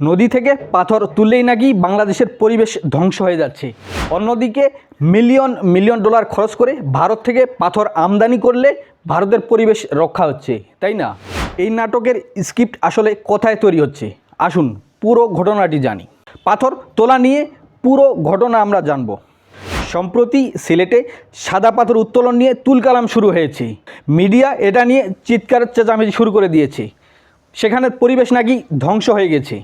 নদী থেকে পাথর তুললেই নাকি বাংলাদেশের পরিবেশ ধ্বংস হয়ে যাচ্ছে। অন্যদিকে মিলিয়ন মিলিয়ন ডলার খরচ করে ভারত থেকে পাথর আমদানি করলে ভারতের পরিবেশ রক্ষা হচ্ছে, তাই না? এই নাটকের স্ক্রিপ্ট আসলে কোথায় তৈরি হচ্ছে? আসুন পুরো ঘটনাটি জানি। পাথর তোলা নিয়ে পুরো ঘটনা আমরা জানব। সম্প্রতি সিলেটে সাদা পাথর উত্তোলন নিয়ে তুলকালাম শুরু হয়েছে। মিডিয়া এটা নিয়ে চিৎকার চেঁচামেচি শুরু করে দিয়েছে। সেখানের পরিবেশ নাকি ধ্বংস হয়ে গেছে।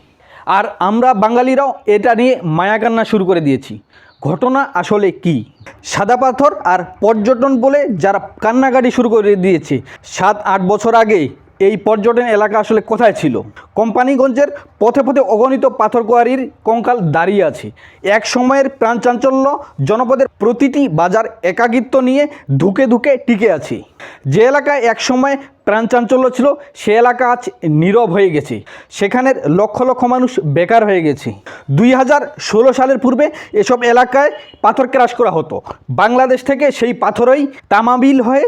আর আমরা বাঙালিরাও এটা নিয়ে মায়াকান্না শুরু করে দিয়েছি। ঘটনা আসলে কি? সাদা পাথর আর পর্যটন বলে যারা কান্নাকাটি শুরু করে দিয়েছে, সাত, আট বছর আগে এই পর্যটন এলাকা আসলে কোথায় ছিল? কোম্পানিগঞ্জের পথে পথে অগণিত পাথর কোয়ারির কঙ্কাল দাঁড়িয়ে আছে। এক সময়ের প্রাণচাঞ্চল্য জনপদের প্রতিটি বাজার একাকিত্ব নিয়ে ধুকে ধুকে টিকে আছে। যে এলাকায় এক সময় প্রাণচাঞ্চল্য ছিল, সে এলাকা আজ নীরব হয়ে গেছে। সেখানের লক্ষ লক্ষ মানুষ বেকার হয়ে গেছে। দুই হাজার ষোলো সালের পূর্বে এসব এলাকায় পাথর ক্রাশ করা হতো। বাংলাদেশ থেকে সেই পাথরই তামাবিল হয়ে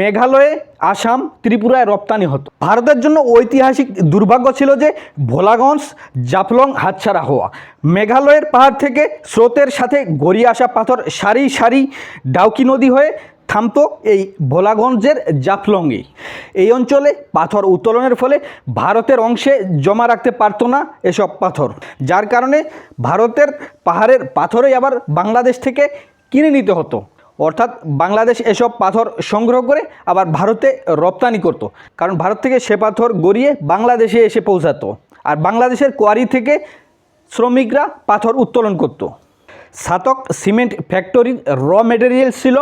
মেঘালয়ে, আসাম, ত্রিপুরায় রপ্তানি হতো। ভারতের জন্য ঐতিহাসিক দুর্ভাগ্য ছিল যে ভোলাগঞ্জ, জাফলং, হাতছাড়া হওয়া। মেঘালয়ের পাহাড় থেকে স্রোতের সাথে গড়িয়ে আসা পাথর সারি সারি ডাউকি নদী হয়ে থামতো এই ভোলাগঞ্জের জাফলংয়ে এই অঞ্চলে পাথর উত্তোলনের ফলে ভারতের অংশে জমা রাখতে পারতো না এসব পাথর যার কারণে ভারতের পাহাড়ের পাথরই আবার বাংলাদেশ থেকে কিনে নিতে হতো অর্থাৎ বাংলাদেশ এসব পাথর সংগ্রহ করে আবার ভারতে রপ্তানি করত। কারণ ভারত থেকে সে পাথর গড়িয়ে বাংলাদেশে এসে পৌঁছাতো আর বাংলাদেশের কোয়ারি থেকে শ্রমিকরা পাথর উত্তোলন করত। সাতক সিমেন্ট ফ্যাক্টরির র মেটেরিয়াল ছিল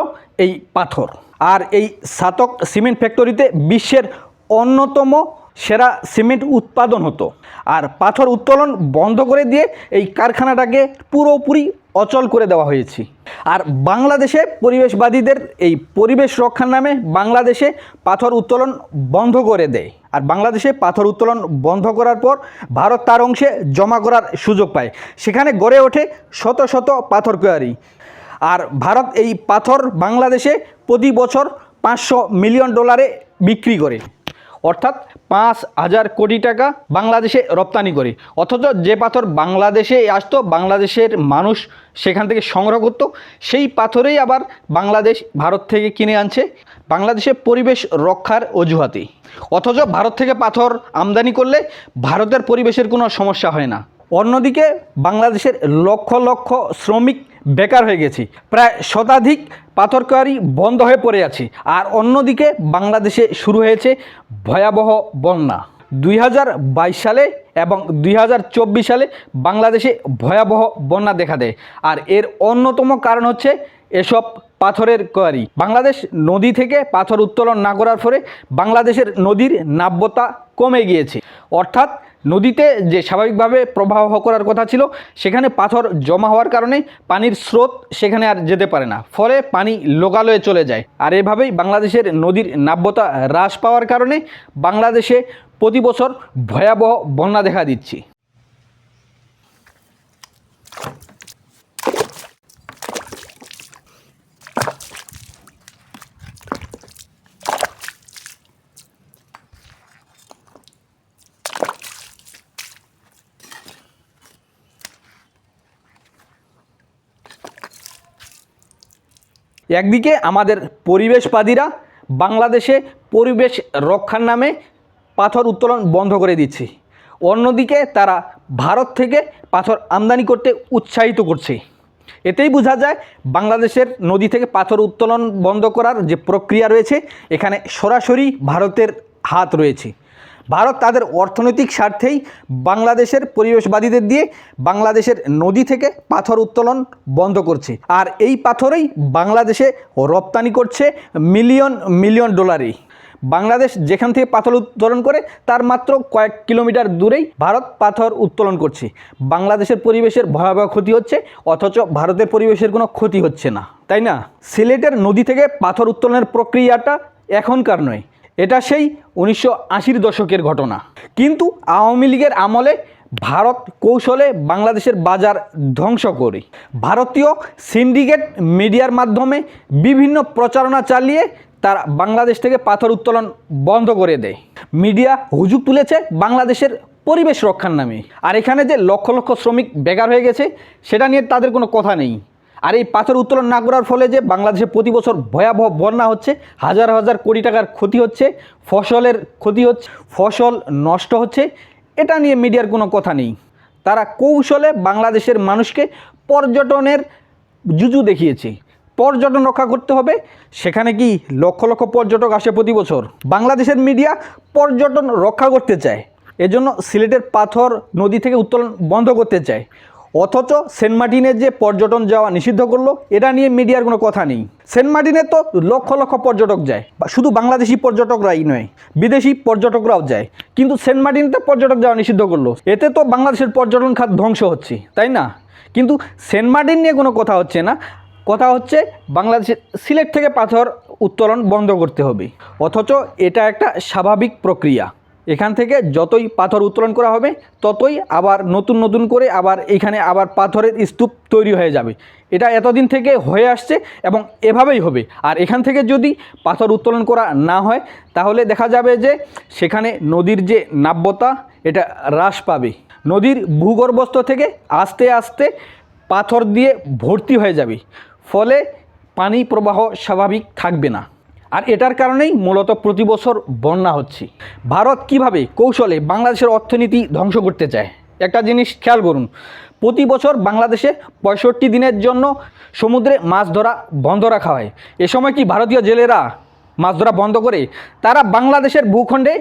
এই পাথর। আর এই সাতক সিমেন্ট ফ্যাক্টরিতে বিশ্বের অন্যতম সেরা সিমেন্ট উৎপাদন হতো। আর পাথর উত্তোলন বন্ধ করে দিয়ে এই কারখানাটাকে পুরোপুরি অচল করে দেওয়া হয়েছে। আর বাংলাদেশে পরিবেশবাদীদের এই পরিবেশ রক্ষার নামে বাংলাদেশে পাথর উত্তোলন বন্ধ করে দেয়। আর বাংলাদেশে পাথর উত্তোলন বন্ধ করার পর ভারত তার অংশে জমা করার সুযোগ পায়। সেখানে গড়ে ওঠে শত শত পাথর কোয়ারি। আর ভারত এই পাথর বাংলাদেশে প্রতি বছর পাঁচশো মিলিয়ন ডলারে বিক্রি করে। অর্থাৎ পাঁচ হাজার কোটি টাকা বাংলাদেশে রপ্তানি করে। অথচ যে পাথর বাংলাদেশে আসতো, বাংলাদেশের মানুষ সেখান থেকে সংগ্রহ করতো, সেই পাথরেই আবার বাংলাদেশ ভারত থেকে কিনে আনছে। বাংলাদেশে পরিবেশ রক্ষার অজুহাতে অথচ ভারত থেকে পাথর আমদানি করলে ভারতের পরিবেশের কোনো সমস্যা হয় না। অন্যদিকে বাংলাদেশের লক্ষ লক্ষ শ্রমিক বেকার হয়ে গেছে। প্রায় শতাধিক পাথর কোয়ারি বন্ধ হয়ে পড়ে আছে। আর অন্যদিকে বাংলাদেশে শুরু হয়েছে ভয়াবহ বন্যা। দুই হাজার বাইশ সালে এবং দুই হাজার চব্বিশ সালে বাংলাদেশে ভয়াবহ বন্যা দেখা দেয়। আর এর অন্যতম কারণ হচ্ছে এসব পাথরের কোয়ারি। বাংলাদেশ নদী থেকে পাথর উত্তোলন না করার ফলে বাংলাদেশের নদীর নাব্যতা কমে গিয়েছে। অর্থাৎ নদীতে যে স্বাভাবিকভাবে প্রবাহ করার কথা ছিল, সেখানে পাথর জমা হওয়ার কারণে পানির স্রোত সেখানে আর যেতে পারে না। ফলে পানি লোকালয়ে চলে যায়। আর এভাবেই বাংলাদেশের নদীর নাব্যতা হ্রাস পাওয়ার কারণে বাংলাদেশে প্রতি বছর ভয়াবহ বন্যা দেখা দিচ্ছে। একদিকে আমাদের পরিবেশবাদীরা বাংলাদেশে পরিবেশ রক্ষার নামে পাথর উত্তোলন বন্ধ করে দিচ্ছে। অন্যদিকে তারা ভারত থেকে পাথর আমদানি করতে উৎসাহিত করছে। এতেই বোঝা যায় বাংলাদেশের নদী থেকে পাথর উত্তোলন বন্ধ করার যে প্রক্রিয়া রয়েছে, এখানে সরাসরি ভারতের হাত রয়েছে। ভারত তাদের অর্থনৈতিক স্বার্থেই বাংলাদেশের পরিবেশবাদীদের দিয়ে বাংলাদেশের নদী থেকে পাথর উত্তোলন বন্ধ করছে। আর এই পাথরেই বাংলাদেশে রপ্তানি করছে মিলিয়ন মিলিয়ন ডলারে বাংলাদেশ যেখান থেকে পাথর উত্তোলন করে, তার মাত্র কয়েক কিলোমিটার দূরেই ভারত পাথর উত্তোলন করছে। বাংলাদেশের পরিবেশের ভয়াবহ ক্ষতি হচ্ছে, অথচ ভারতের পরিবেশের কোনো ক্ষতি হচ্ছে না। তাই না? সিলেটের নদী থেকে পাথর উত্তোলনের প্রক্রিয়াটা এখনকার নয়। এটা সেই উনিশশো আশির দশকের ঘটনা। কিন্তু আওয়ামী লীগের আমলে ভারত কৌশলে বাংলাদেশের বাজার ধ্বংস করে। ভারতীয় সিন্ডিকেট মিডিয়ার মাধ্যমে বিভিন্ন প্রচারণা চালিয়ে তারা বাংলাদেশ থেকে পাথর উত্তোলন বন্ধ করে দেয়। মিডিয়া হুজুগ তুলেছে বাংলাদেশের পরিবেশ রক্ষার নামে। আর এখানে যে লক্ষ লক্ষ শ্রমিক বেকার হয়ে গেছে, সেটা নিয়ে তাদের কোনো কথা নেই। আর এই পাথর উত্তোলন না করার ফলে যে বাংলাদেশে প্রতি বছর ভয়াবহ বন্যা হচ্ছে, হাজার হাজার কোটি টাকার ক্ষতি হচ্ছে, ফসলের ক্ষতি হচ্ছে, ফসল নষ্ট হচ্ছে, এটা নিয়ে মিডিয়ার কোনো কথা নেই। তারা কৌশলে বাংলাদেশের মানুষকে পর্যটনের জুজু দেখিয়েছে। পর্যটন রক্ষা করতে হবে, সেখানে কি লক্ষ লক্ষ পর্যটক আসে প্রতি বছর? বাংলাদেশের মিডিয়া পর্যটন রক্ষা করতে চায়, এজন্য সিলেটের পাথর নদী থেকে উত্তোলন বন্ধ করতে চায়। অথচ সেন্ট মার্টিনের যে পর্যটন যাওয়া নিষিদ্ধ করল, এটা নিয়ে মিডিয়ার কোনো কথা নেই। সেন্ট মার্টিনে তো লক্ষ লক্ষ পর্যটক যায়। শুধু বাংলাদেশি পর্যটকরাই নয়, বিদেশি পর্যটকরাও যায়। কিন্তু সেন্ট মার্টিনতে পর্যটক যাওয়া নিষিদ্ধ করল। এতে তো বাংলাদেশের পর্যটন খাত ধ্বংস হচ্ছে, তাই না? কিন্তু সেন্ট মার্টিন নিয়ে কোনো কথা হচ্ছে না। কথা হচ্ছে বাংলাদেশের সিলেট থেকে পাথর উত্তোলন বন্ধ করতে হবে। অথচ এটা একটা স্বাভাবিক প্রক্রিয়া। এখান থেকে যতই পাথর উত্তোলন করা হবে, ততই আবার নতুন নতুন করে আবার এখানে আবার পাথরের স্তূপ তৈরি হয়ে যাবে। এটা এতদিন থেকে হয়ে আসছে এবং এভাবেই হবে। আর এখান থেকে যদি পাথর উত্তোলন করা না হয়, তাহলে দেখা যাবে যে সেখানে নদীর যে নাব্যতা, এটা হ্রাস পাবে। নদীর ভূগর্ভস্থ থেকে আস্তে আস্তে পাথর দিয়ে ভর্তি হয়ে যাবে। ফলে পানি প্রবাহ স্বাভাবিক থাকবে না। আর এটার কারণেই মূলত প্রতি বছর বন্যা হচ্ছে। ভারত কীভাবে কৌশলে বাংলাদেশের অর্থনীতি ধ্বংস করতে চায়? একটা জিনিস খেয়াল করুন, প্রতি বছর বাংলাদেশে পঁয়ষট্টি দিনের জন্য সমুদ্রে মাছ ধরা বন্ধ রাখা হয়। এ সময় কি ভারতীয় জেলেরা মাছ ধরা বন্ধ করে? তারা বাংলাদেশের ভূখণ্ডে,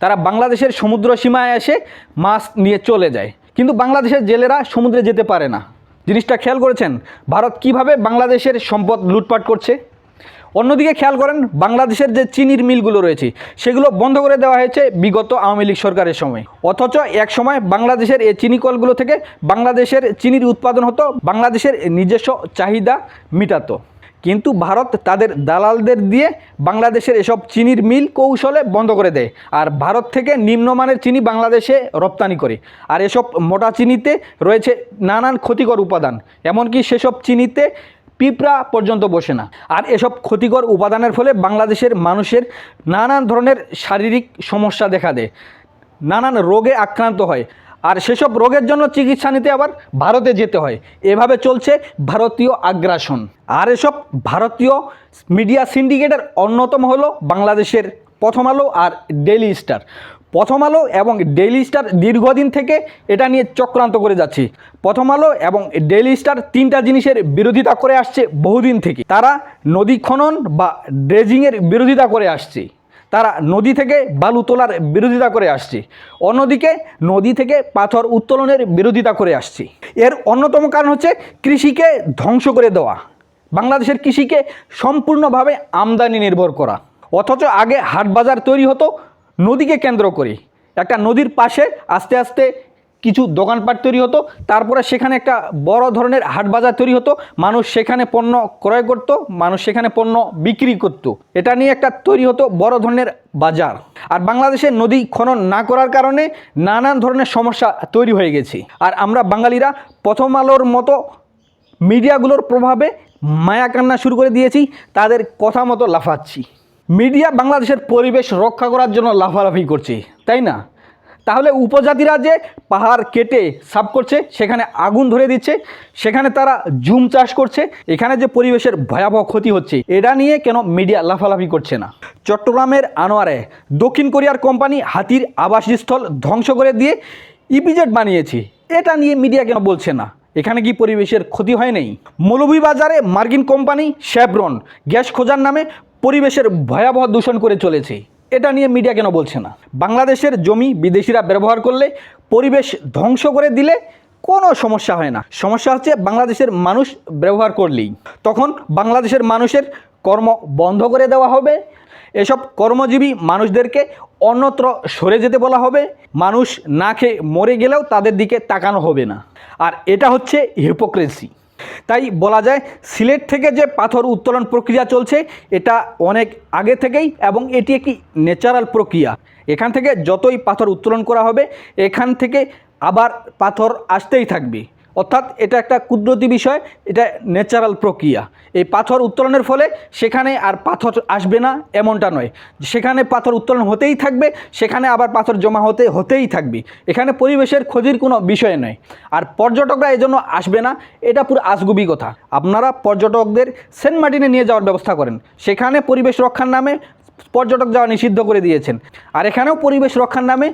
তারা বাংলাদেশের সমুদ্র সীমায় এসে মাছ নিয়ে চলে যায়। কিন্তু বাংলাদেশের জেলেরা সমুদ্রে যেতে পারে না। জিনিসটা খেয়াল করেছেন? ভারত কীভাবে বাংলাদেশের সম্পদ লুটপাট করছে? অন্যদিকে খেয়াল করেন, বাংলাদেশের যে চিনির মিলগুলো রয়েছে, সেগুলো বন্ধ করে দেওয়া হয়েছে বিগত আওয়ামী লীগ সরকারের সময়। অথচ এক সময় বাংলাদেশের এই চিনি কলগুলো থেকে বাংলাদেশের চিনির উৎপাদন হতো, বাংলাদেশের নিজস্ব চাহিদা মিটাতো। কিন্তু ভারত তাদের দালালদের দিয়ে বাংলাদেশের এসব চিনির মিল কৌশলে বন্ধ করে দেয়, আর ভারত থেকে নিম্নমানের চিনি বাংলাদেশে রপ্তানি করে। আর এসব মোটা চিনিতে রয়েছে নানান ক্ষতিকর উপাদান, এমনকি সেসব চিনিতে পিঁপড়া পর্যন্ত বসে না। আর এসব ক্ষতিকর উপাদানের ফলে বাংলাদেশের মানুষের নানান ধরনের শারীরিক সমস্যা দেখা দেয়। নানান রোগে আক্রান্ত হয়। আর সেসব রোগের জন্য চিকিৎসা নিতে আবার ভারতে যেতে হয়। এভাবে চলছে ভারতীয় আগ্রাসন। আর এসব ভারতীয় মিডিয়া সিন্ডিকেটের অন্যতম হলো বাংলাদেশের প্রথম আলো আর ডেইলি স্টার। প্রথম আলো এবং ডেইলি স্টার দীর্ঘদিন থেকে এটা নিয়ে চক্রান্ত করে যাচ্ছে। প্রথম আলো এবং ডেইলি স্টার তিনটা জিনিসের বিরোধিতা করে আসছে বহুদিন থেকে। তারা নদী খনন বা ড্রেজিংয়ের বিরোধিতা করে আসছে। তারা নদী থেকে বালু তোলার বিরোধিতা করে আসছে। অন্যদিকে নদী থেকে পাথর উত্তোলনের বিরোধিতা করে আসছে। এর অন্যতম কারণ হচ্ছে কৃষিকে ধ্বংস করে দেওয়া। বাংলাদেশের কৃষিকে সম্পূর্ণভাবে আমদানি নির্ভর করা। অথচ আগে হাট বাজার তৈরি হতো নদীকে কেন্দ্র করে। একটা নদীর পাশে আস্তে আস্তে কিছু দোকানপাট তৈরি হতো, তারপরে সেখানে একটা বড় ধরনের হাট বাজার তৈরি হতো, মানুষ সেখানে পণ্য ক্রয় করত, মানুষ সেখানে পণ্য বিক্রি করত। এটা নিয়ে একটা তৈরি হতো বড় ধরনের বাজার। আর বাংলাদেশে নদী খনন না করার কারণে নানান ধরনের সমস্যা তৈরি হয়ে গেছে। আর আমরা বাঙালিরা প্রথম আলোর মতো মিডিয়াগুলোর প্রভাবে মায়া কান্না শুরু করে দিয়েছি, তাদের কথা মতো লাফাচ্ছি। মিডিয়া বাংলাদেশের পরিবেশ রক্ষা করার জন্য লাফালাফি করছে, তাই না? তাহলে উপজাতিরা যে পাহাড় কেটে সাফ করছে, সেখানে আগুন ধরে দিচ্ছে, সেখানে তারা জুম চাষ করছে, এখানে যে পরিবেশের ভয়াবহ ক্ষতি হচ্ছে, এটা নিয়ে কেন মিডিয়া লাফালাফি করছে না? চট্টগ্রামের আনোয়ারে দক্ষিণ কোরিয়ার কোম্পানি হাতির আবাসস্থল ধ্বংস করে দিয়ে ইপিজেড বানিয়েছে, এটা নিয়ে মিডিয়া কেন বলছে না? এখানে কি পরিবেশের ক্ষতি হয় নেই? মৌলভীবাজারে মার্কিন কোম্পানি শেভরন গ্যাস খোঁজার নামে পরিবেশের ভয়াবহ দূষণ করে চলেছে। এটা নিয়ে মিডিয়া কেন বলছে না? বাংলাদেশের জমি বিদেশিরা ব্যবহার করলে পরিবেশ ধ্বংস করে দিলে কোনো সমস্যা হয় না। সমস্যা হচ্ছে বাংলাদেশের মানুষ ব্যবহার করলেই। তখন বাংলাদেশের মানুষের কর্ম বন্ধ করে দেওয়া হবে এসব কর্মজীবী মানুষদেরকে অন্যত্র সরে যেতে বলা হবে। মানুষ না খেয়ে মরে গেলেও তাদের দিকে তাকানো হবে না। আর এটা হচ্ছে হিপোক্রেসি তাই বলা যায়, সিলেট থেকে যে পাথর উত্তোলন প্রক্রিয়া চলছে, এটা অনেক আগে থেকেই এবং এটি একটি ন্যাচারাল প্রক্রিয়া। এখান থেকে যতই পাথর উত্তোলন করা হবে, এখান থেকে আবার পাথর আসতেই থাকবে। অর্থাৎ এটা একটা কুদরতি বিষয়, এটা ন্যাচারাল প্রক্রিয়া। এই পাথর উত্তোলনের ফলে সেখানে আর পাথর আসবে না, এমনটা নয়। সেখানে পাথর উত্তোলন হতেই থাকবে, সেখানে আবার পাথর জমা হতে, হতেই থাকবে। এখানে পরিবেশের ক্ষতির কোনো বিষয় নয়। আর পর্যটকরা এজন্য আসবে না, এটা পুরো আজগুবি কথা। আপনারা পর্যটকদের সেন্ট মার্টিনে নিয়ে যাওয়ার ব্যবস্থা করেন। সেখানে পরিবেশ রক্ষার নামে পর্যটক যাওয়া নিষিদ্ধ করে দিয়েছেন। আর এখানেও পরিবেশ রক্ষার নামে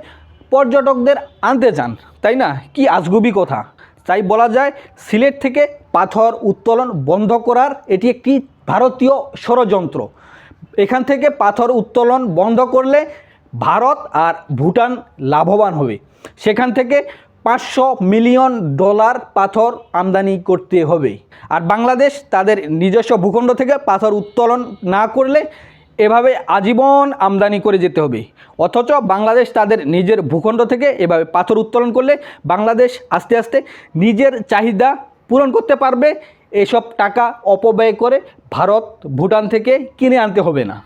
পর্যটকদের আনতে চান তাই না? কি আজগুবি কথা। তাই বলা যায় সিলেট থেকে পাথর উত্তোলন বন্ধ করার এটি একটি ভারতীয় ষড়যন্ত্র। এখান থেকে পাথর উত্তোলন বন্ধ করলে ভারত আর ভুটান লাভবান হবে। সেখান থেকে পাঁচশো মিলিয়ন ডলার পাথর আমদানি করতে হবে। আর বাংলাদেশ তাদের নিজস্ব ভূখণ্ড থেকে পাথর উত্তোলন না করলে এভাবে আজীবন আমদানি করে যেতে হবে। অথচ বাংলাদেশ তাদের নিজের ভূখণ্ড থেকে এভাবে পাথর উত্তোলন করলে বাংলাদেশ আস্তে আস্তে নিজের চাহিদা পূরণ করতে পারবে। এসব টাকা অপব্যয় করে ভারত ভুটান থেকে কিনে আনতে হবে না।